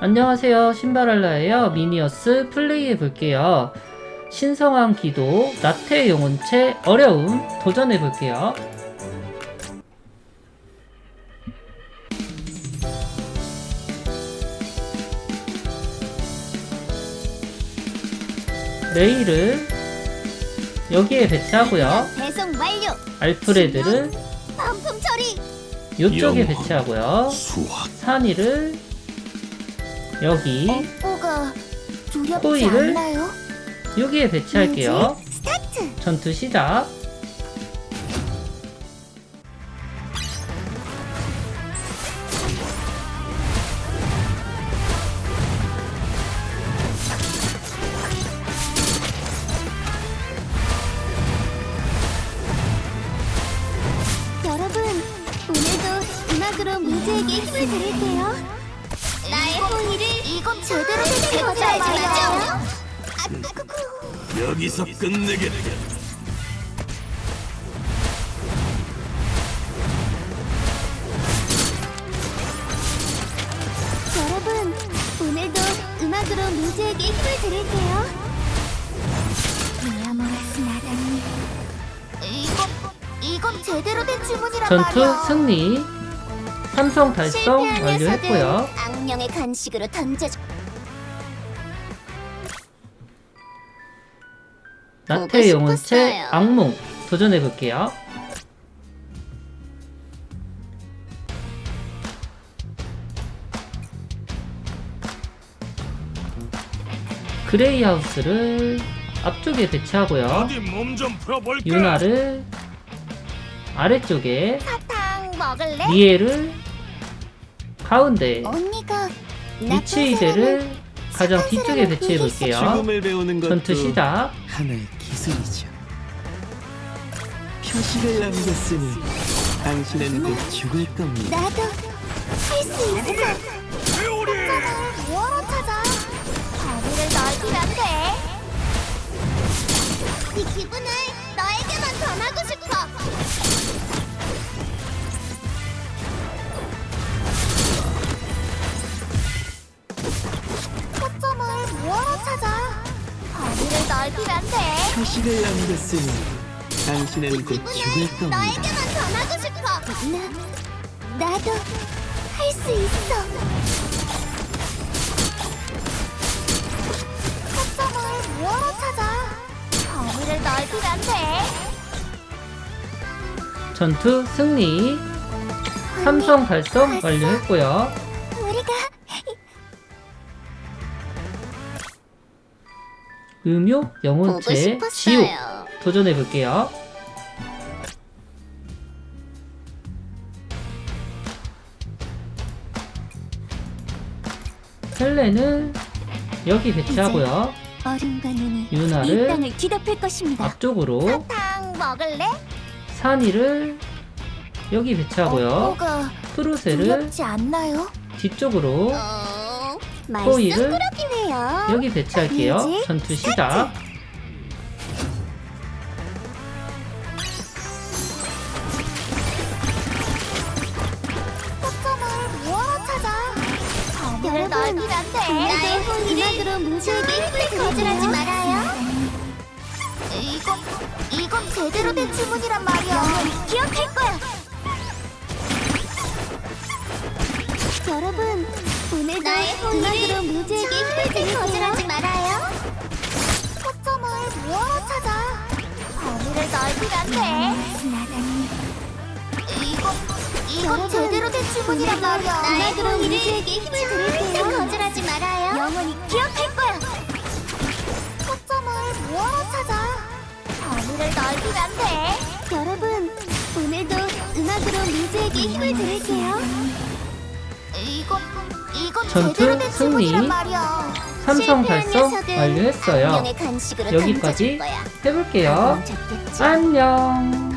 안녕하세요 신발알라예요 미니어스 플레이해 볼게요 신성한 기도 나태 영혼체 어려움 도전해 볼게요 레이를 여기에 배치하고요 배송 완료. 알프레드를 반품 처리. 이쪽에. 배치하고요 수학 산이를 여기 두렵지 호이를 않나요? 여기에 배치할게요 뮤직 스타트. 전투 시작 여러분, 오늘도 음악으로 문제에게 힘을 드릴게요. 나의 이건 제대로 된 거잖아요. 아쿠쿠. 여기서 끝내겠다. 여러분, 오늘도 음악으로 문제에게 힘을 드릴게요. 미야모라스 나다니. 이건 이건 제대로 된 주문이란 전투 말이야. 승리 삼성 달성 완료했고요 악령의 간식으로 던져줘. 나태 영혼체. 악몽 도전해 볼게요 그레이 하우스를 앞쪽에 배치하고요? 유나를 아래쪽에 사탕 먹을래? 미에를 가운데 언니가 나쁜 위치 이대를 가장 뒤쪽에 배치해 볼게요 죽음을 배우는 것도 전투 시작 하나의 기술이죠. 표식을 남겼으니 당신은 곧 죽을 겁니다. 나도 할 수 있어. 회오리! 뭐하러 찾아? 범위를 넓히면 돼. 이 기분을 넓히면 돼. 표식을 남겼으니 당신은 곧 죽을 겁니다. 너에게만 전하고 싶어. 나 나도 할 수 있어. 초점을 뭐하러 찾아? 범위를 넓히면 돼. 전투 승리 삼성 달성 완료했고요 음요 보고 영혼체 지옥. 도전해 볼게요 헬레는 여기 배치하고요 유나를. 앞쪽으로? 산이를 여기 배치하고요 뭐가 프루세를? 뒤쪽으로 어, 해요. 여기 배치할게요 전투 시작 초점을 뭐하러 찾아? 범위를 넓히면 돼. 나의 음악으로 문제에게 힘을 거절하지 말아요. 이건 이건 제대로 된 주문이란 말이야. 기억할 거야. 여러분, 오늘도 음악으로 문제에게 힘을 드릴게요. 거절하지 말아요. 초점을 뭐하러 찾아? 범위를 넓히면 돼. 이건 이건 제대로 된 주문이란 말이야. 음악으로 문제에게 힘을 드릴게요. 거절하지 말아요. 영원히 기억할 거야. 초점을 뭐하러 찾아? 범위를 넓히면 돼. 여러분, 오늘도 음악으로 문제에게 힘을 드릴게요. 이건 이건 전투 제대로 된 승리. 말이야. 삼성 녀석은 완료했어요 여기까지. 해볼게요? 안녕